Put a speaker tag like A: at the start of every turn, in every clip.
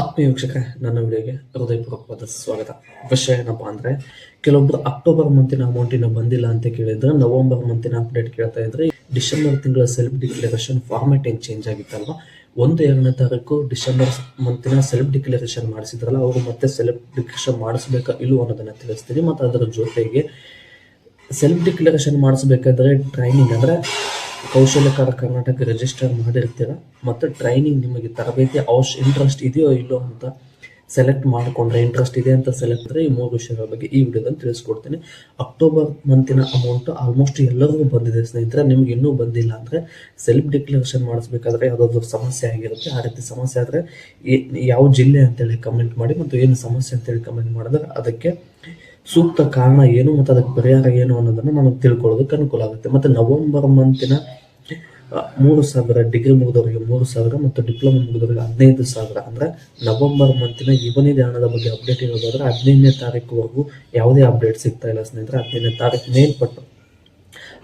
A: ಆತ್ಮೀಯ ನನ್ನ ವಿಡಿಯೋಗೆ ಹೃದಯಪೂರ್ವಕವಾದ ಸ್ವಾಗತ. ವಿಷಯ ಏನಪ್ಪ ಅಂದ್ರೆ, ಕೆಲವೊಬ್ರು ಅಕ್ಟೋಬರ್ ಮಂತಿನ ಅಮೌಂಟಿನ ಬಂದಿಲ್ಲ ಅಂತ ಕೇಳಿದ್ರೆ, ನವೆಂಬರ್ ಮಂತಿನ ಅಪ್ಡೇಟ್ ಕೇಳ್ತಾ ಇದ್ರೆ, ಡಿಸೆಂಬರ್ ತಿಂಗಳ ಸೆಲ್ಫ್ ಡಿಕ್ಲರೇಷನ್ ಫಾರ್ಮೆಟ್ ಏನ್ ಚೇಂಜ್ ಆಗಿತ್ತಲ್ವ? ಒಂದು ಎರಡನೇ ತಾರೀಕು ಡಿಸೆಂಬರ್ ಮಂತಿನ ಸೆಲ್ಫ್ ಡಿಕ್ಲರೇಷನ್ ಮಾಡಿಸಿದ್ರಲ್ಲ, ಅವರು ಮತ್ತೆ ಸೆಲ್ಫ್ ಡಿಕ್ಲರೇಷನ್ ಮಾಡಿಸ್ಬೇಕಾ ಇಲ್ವೋ ಅನ್ನೋದನ್ನ ತಿಳಿಸ್ತೀನಿ. ಮತ್ತು ಅದರ ಜೊತೆಗೆ ಸೆಲ್ಫ್ ಡಿಕ್ಲರೇಷನ್ ಮಾಡಿಸ್ಬೇಕಾದ್ರೆ ಟ್ರೈನಿಂಗ್ ಅಂದ್ರೆ ಕೌಶಲ್ಯಕಾರ ಕರ್ನಾಟಕ ರಿಜಿಸ್ಟರ್ ಮಾಡಿರ್ತೀರ ಮತ್ತು ಟ್ರೈನಿಂಗ್ ನಿಮಗೆ ತರಬೇತಿ ಅವಶ್ಯ ಇಂಟ್ರೆಸ್ಟ್ ಇದೆಯೋ ಇಲ್ಲೋ ಅಂತ ಸೆಲೆಕ್ಟ್ ಮಾಡಿಕೊಂಡ್ರೆ ಇಂಟ್ರೆಸ್ಟ್ ಇದೆ ಅಂತ ಸೆಲೆಕ್ಟ್ ಮಾಡಿದ್ರೆ ಈ ಮೂರು ವಿಷಯಗಳ ಬಗ್ಗೆ ಈ ವಿಡಿಯೋದಲ್ಲಿ ತಿಳಿಸ್ಕೊಡ್ತೀನಿ. ಅಕ್ಟೋಬರ್ ಮಂತಿನ ಅಮೌಂಟ್ ಆಲ್ಮೋಸ್ಟ್ ಎಲ್ಲರಿಗೂ ಬಂದಿದೆ ಸ್ನೇಹಿತರೆ. ನಿಮ್ಗೆ ಇನ್ನೂ ಬಂದಿಲ್ಲ ಅಂದರೆ ಸೆಲ್ಫ್ ಡಿಕ್ಲರೇಷನ್ ಮಾಡಿಸ್ಬೇಕಾದ್ರೆ ಯಾವುದಾದ್ರು ಸಮಸ್ಯೆ ಆಗಿರುತ್ತೆ. ಆ ರೀತಿ ಸಮಸ್ಯೆ ಆದರೆ ಯಾವ ಜಿಲ್ಲೆ ಅಂತೇಳಿ ಕಮೆಂಟ್ ಮಾಡಿ ಮತ್ತು ಏನು ಸಮಸ್ಯೆ ಅಂತೇಳಿ ಕಮೆಂಟ್ ಮಾಡಿದ್ರೆ ಅದಕ್ಕೆ ಸೂಕ್ತ ಕಾರಣ ಏನು ಮತ್ತು ಅದಕ್ಕೆ ಪರಿಹಾರ ಏನು ಅನ್ನೋದನ್ನು ನಮಗೆ ತಿಳ್ಕೊಳ್ಳೋದಕ್ಕೆ ಅನುಕೂಲ ಆಗುತ್ತೆ. ಮತ್ತು ನವೆಂಬರ್ ಮಂತಿನ ಮೂರು ಸಾವಿರ ಡಿಗ್ರಿ ಮುಗಿದವರಿಗೆ ಮೂರು ಸಾವಿರ ಮತ್ತು ಡಿಪ್ಲೊಮಾ ಮುಗಿದವರಿಗೆ ಹದಿನೈದು ಸಾವಿರ. ಅಂದ್ರೆ ನವೆಂಬರ್ ಮಂತಿನ ಯುವನಿಧಿ ಹಣದ ಬಗ್ಗೆ ಅಪ್ಡೇಟ್ ಇರೋದಾದ್ರೆ ಹದಿನೈದನೇ ತಾರೀಕುವರೆಗೂ ಯಾವುದೇ ಅಪ್ಡೇಟ್ ಸಿಗ್ತಾ ಇಲ್ಲ ಸ್ನೇಹಿತರೆ. ಹದಿನೈದನೇ ತಾರೀಕು ಮೇಲ್ಪಟ್ಟು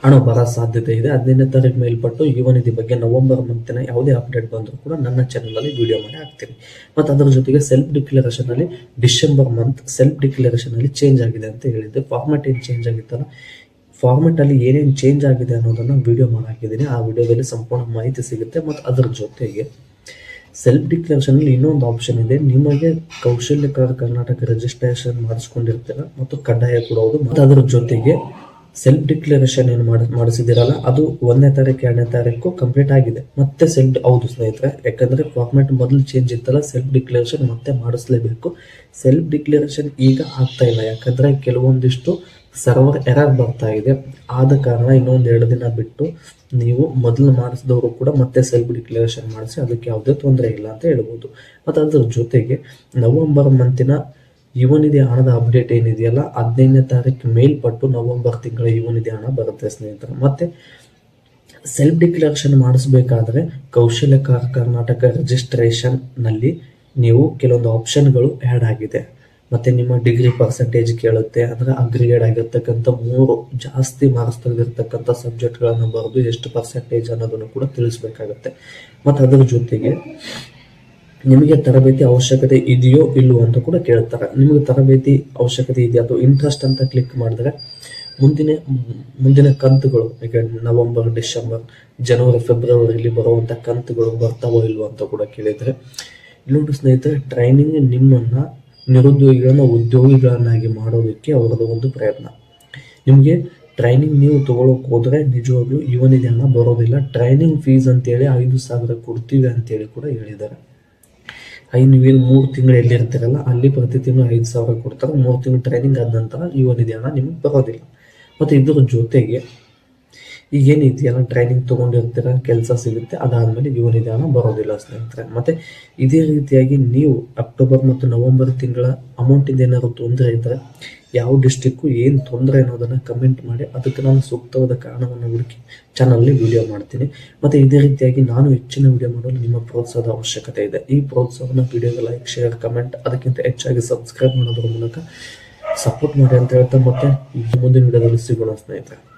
A: ಹಣ ಬರೋ ಸಾಧ್ಯತೆ ಇದೆ. ಹದಿನೈದನೇ ತಾರೀಕು ಮೇಲ್ಪಟ್ಟು ಯುವನಿಧಿ ಬಗ್ಗೆ ನವೆಂಬರ್ ಮಂತಿನ ಯಾವುದೇ ಅಪ್ಡೇಟ್ ಬಂದರೂ ಕೂಡ ನನ್ನ ಚಾನಲಲ್ಲಿ ವಿಡಿಯೋ ಮಾಡಿ ಹಾಕ್ತೀನಿ. ಮತ್ತು ಅದರ ಜೊತೆಗೆ ಸೆಲ್ಫ್ ಡಿಕ್ಲರೇಷನ್ ಅಲ್ಲಿ ಡಿಸೆಂಬರ್ ಮಂತ್ ಸೆಲ್ಫ್ ಡಿಕ್ಲರೇಷನ್ ಅಲ್ಲಿ ಚೇಂಜ್ ಆಗಿದೆ ಅಂತ ಹೇಳಿದ್ದೆ. ಫಾರ್ಮ್ಯಾಟ್ ಏನು ಚೇಂಜ್ ಆಗಿತ್ತಲ್ಲ? ಫಾರ್ಮೆಟ್ ಅಲ್ಲಿ ಏನೇನು ಚೇಂಜ್ ಆಗಿದೆ ಅನ್ನೋದನ್ನ ವಿಡಿಯೋ ಮಾಡಿ ಹಾಕಿದ್ದೀನಿ ಆ ವಿಡಿಯೋದಲ್ಲಿ ಸಂಪೂರ್ಣ ಮಾಹಿತಿ ಸಿಗುತ್ತೆ ಮತ್ತು ಅದರ ಜೊತೆಗೆ ಸೆಲ್ಫ್ ಡಿಕ್ಲರೇಷನ್ ಅಲ್ಲಿ ಇನ್ನೊಂದು ಆಪ್ಷನ್ ಇದೆ. ನಿಮಗೆ ಕೌಶಲ್ಯಕಾರ ಕರ್ನಾಟಕ ರಿಜಿಸ್ಟ್ರೇಷನ್ ಮಾಡಿಸ್ಕೊಂಡಿರ್ತೀರ, ಮತ್ತು ಕಡ್ಡಾಯ ಕೂಡ ಹೌದು. ಮತ್ತು ಅದರ ಜೊತೆಗೆ ಸೆಲ್ಫ್ ಡಿಕ್ಲರೇಷನ್ ಏನು ಮಾಡಿ ಮಾಡಿಸಿದಿರಲ್ಲ ಅದು ಒಂದನೇ ತಾರೀಕು, ಎರಡನೇ ತಾರೀಕು ಕಂಪ್ಲೀಟ್ ಆಗಿದೆ. ಮತ್ತೆ ಸೆಲ್ಫ್ ಹೌದು ಸ್ನೇಹಿತರೆ, ಯಾಕಂದ್ರೆ ಫಾರ್ಮೆಟ್ ಮೊದಲು ಚೇಂಜ್ ಇತ್ತಲ್ಲ ಸೆಲ್ಫ್ ಡಿಕ್ಲರೇಷನ್ ಮತ್ತೆ ಮಾಡಿಸ್ಲೇಬೇಕು. ಸೆಲ್ಫ್ ಡಿಕ್ಲರೇಷನ್ ಈಗ ಆಗ್ತಾ ಇಲ್ಲ, ಯಾಕಂದ್ರೆ ಕೆಲವೊಂದಿಷ್ಟು ಸರ್ವರ್ ಎರರ್ ಬರ್ತಾ ಇದೆ. ಆದ ಕಾರಣ ಇನ್ನೊಂದು ಎರಡು ದಿನ ಬಿಟ್ಟು ನೀವು ಮೊದಲು ಮಾಡಿಸಿದವರು ಕೂಡ ಮತ್ತೆ ಸೆಲ್ಫ್ ಡಿಕ್ಲರೇಷನ್ ಮಾಡಿಸಿ, ಅದಕ್ಕೆ ಯಾವುದೇ ತೊಂದರೆ ಇಲ್ಲ ಅಂತ ಹೇಳ್ಬೋದು. ಮತ್ತು ಅದ್ರ ಜೊತೆಗೆ ನವೆಂಬರ್ ಮಂತಿನ ಯುವನಿಧಿ ಹಣದ ಅಪ್ಡೇಟ್ ಏನಿದೆಯಲ್ಲ, ಹದಿನೈದನೇ ತಾರೀಕು ಮೇಲ್ಪಟ್ಟು ನವೆಂಬರ್ ತಿಂಗಳ ಯುವನಿಧಿ ಹಣ ಬರುತ್ತೆ ಸ್ನೇಹಿತರೆ. ಮತ್ತೆ ಸೆಲ್ಫ್ ಡಿಕ್ಲರೇಷನ್ ಮಾಡಿಸ್ಬೇಕಾದ್ರೆ ಕೌಶಲ್ಯಕಾರ ಕರ್ನಾಟಕ ರಿಜಿಸ್ಟ್ರೇಷನ್ನಲ್ಲಿ ನೀವು ಕೆಲವೊಂದು ಆಪ್ಷನ್ಗಳು ಆ್ಯಡ್ ಆಗಿದೆ. ಮತ್ತೆ ನಿಮ್ಮ ಡಿಗ್ರಿ ಪರ್ಸೆಂಟೇಜ್ ಕೇಳುತ್ತೆ, ಅಂದ್ರೆ ಅಗ್ರಿಗೇಡ್ ಆಗಿರ್ತಕ್ಕಂಥ ಮೂರು ಜಾಸ್ತಿ ಮಾರ್ಕ್ಸ್ ತೆಗೆದಿರ್ತಕ್ಕಂಥ ಸಬ್ಜೆಕ್ಟ್ಗಳನ್ನು ಬರೆದು ಎಷ್ಟು ಪರ್ಸೆಂಟೇಜ್ ಅನ್ನೋದನ್ನು ಕೂಡ ತಿಳಿಸ್ಬೇಕಾಗತ್ತೆ. ಮತ್ತು ಅದರ ಜೊತೆಗೆ ನಿಮಗೆ ತರಬೇತಿ ಅವಶ್ಯಕತೆ ಇದೆಯೋ ಇಲ್ಲವೋ ಅಂತ ಕೂಡ ಕೇಳ್ತಾರೆ ನಿಮಗೆ ತರಬೇತಿ ಅವಶ್ಯಕತೆ ಇದೆಯಾ ಅಥವಾ ಇಂಟ್ರೆಸ್ಟ್ ಅಂತ ಕ್ಲಿಕ್ ಮಾಡಿದ್ರೆ ಮುಂದಿನ ಮುಂದಿನ ಕಂತುಗಳು, ಈಗ ನವೆಂಬರ್, ಡಿಸೆಂಬರ್, ಜನವರಿ, ಫೆಬ್ರವರಿಯಲ್ಲಿ ಬರುವಂತ ಕಂತುಗಳು ಬರ್ತಾವೋ ಇಲ್ವೋ ಅಂತ ಕೂಡ ಕೇಳಿದ್ರೆ, ಇಲ್ಲೊಂದು ಸ್ನೇಹಿತರೆ ಟ್ರೈನಿಂಗ್ ನಿಮ್ಮನ್ನ ನಿರುದ್ಯೋಗಿಗಳನ್ನ, ಉದ್ಯೋಗಿಗಳನ್ನಾಗಿ ಮಾಡೋದಕ್ಕೆ ಅವರದ್ದು ಒಂದು ಪ್ರಯತ್ನ. ನಿಮಗೆ ಟ್ರೈನಿಂಗ್ ನೀವು ತಗೊಳಕ್ ಹೋದ್ರೆ ನಿಜವಾಗ್ಲೂ ಇವನಿಗೆ ಬರೋದಿಲ್ಲ. ಟ್ರೈನಿಂಗ್ ಫೀಸ್ ಅಂತೇಳಿ ಐದು ಸಾವಿರ ಕೊಡ್ತೀವಿ ಅಂತೇಳಿ ಕೂಡ ಹೇಳಿದ್ದಾರೆ. ಐ ನೀವೇನು ಮೂರು ತಿಂಗಳು ಎಲ್ಲಿರ್ತೀರಲ್ಲ, ಅಲ್ಲಿ ಪ್ರತಿ ತಿಂಗಳು ಐದು ಸಾವಿರ ಕೊಡ್ತಾರೆ. ಮೂರು ತಿಂಗಳು ಟ್ರೈನಿಂಗ್ ಆದ ನಂತರ ಈ ಒಂದು ಹಣ ನಿಮಗೆ ಬರೋದಿಲ್ಲ. ಮತ್ತು ಇದ್ರ ಜೊತೆಗೆ ಈಗ ಏನಿದೆಯಲ್ಲ ಟ್ರೈನಿಂಗ್ ತೊಗೊಂಡಿರ್ತೀರ, ಕೆಲಸ ಸಿಗುತ್ತೆ, ಅದಾದಮೇಲೆ ಹಣ ಬರೋದಿಲ್ಲ ಸ್ನೇಹಿತರೆ. ಮತ್ತು ಇದೇ ರೀತಿಯಾಗಿ ನೀವು ಅಕ್ಟೋಬರ್ ಮತ್ತು ನವೆಂಬರ್ ತಿಂಗಳ ಅಮೌಂಟಿಂದ ಏನಾದ್ರು ತೊಂದರೆ ಇದ್ದರೆ ಯಾವ ಡಿಸ್ಟಿಕ್ಕು ಏನು ತೊಂದರೆ ಅನ್ನೋದನ್ನು ಕಮೆಂಟ್ ಮಾಡಿ, ಅದಕ್ಕೆ ನಾನು ಸೂಕ್ತವಾದ ಕಾರಣವನ್ನು ಹುಡುಕಿ ಚಾನಲಲ್ಲಿ ವಿಡಿಯೋ ಮಾಡ್ತೀನಿ. ಮತ್ತು ಇದೇ ರೀತಿಯಾಗಿ ನಾನು ಹೆಚ್ಚಿನ ವಿಡಿಯೋ ಮಾಡಲು ನಿಮ್ಮ ಪ್ರೋತ್ಸಾಹದ ಅವಶ್ಯಕತೆ ಇದೆ. ಈ ಪ್ರೋತ್ಸಾಹವನ್ನು ವಿಡಿಯೋಗೆ ಲೈಕ್ ಶೇರ್ ಕಮೆಂಟ್ ಅದಕ್ಕಿಂತ ಹೆಚ್ಚಾಗಿ ಸಬ್ಸ್ಕ್ರೈಬ್ ಮಾಡೋದ್ರ ಮೂಲಕ ಸಪೋರ್ಟ್ ಮಾಡಿ ಅಂತ ಹೇಳ್ತಾ ಮತ್ತೆ ಮುಂದಿನ ವಿಡಿಯೋದಲ್ಲಿ ಸಿಗೋಣ ಸ್ನೇಹಿತರೆ.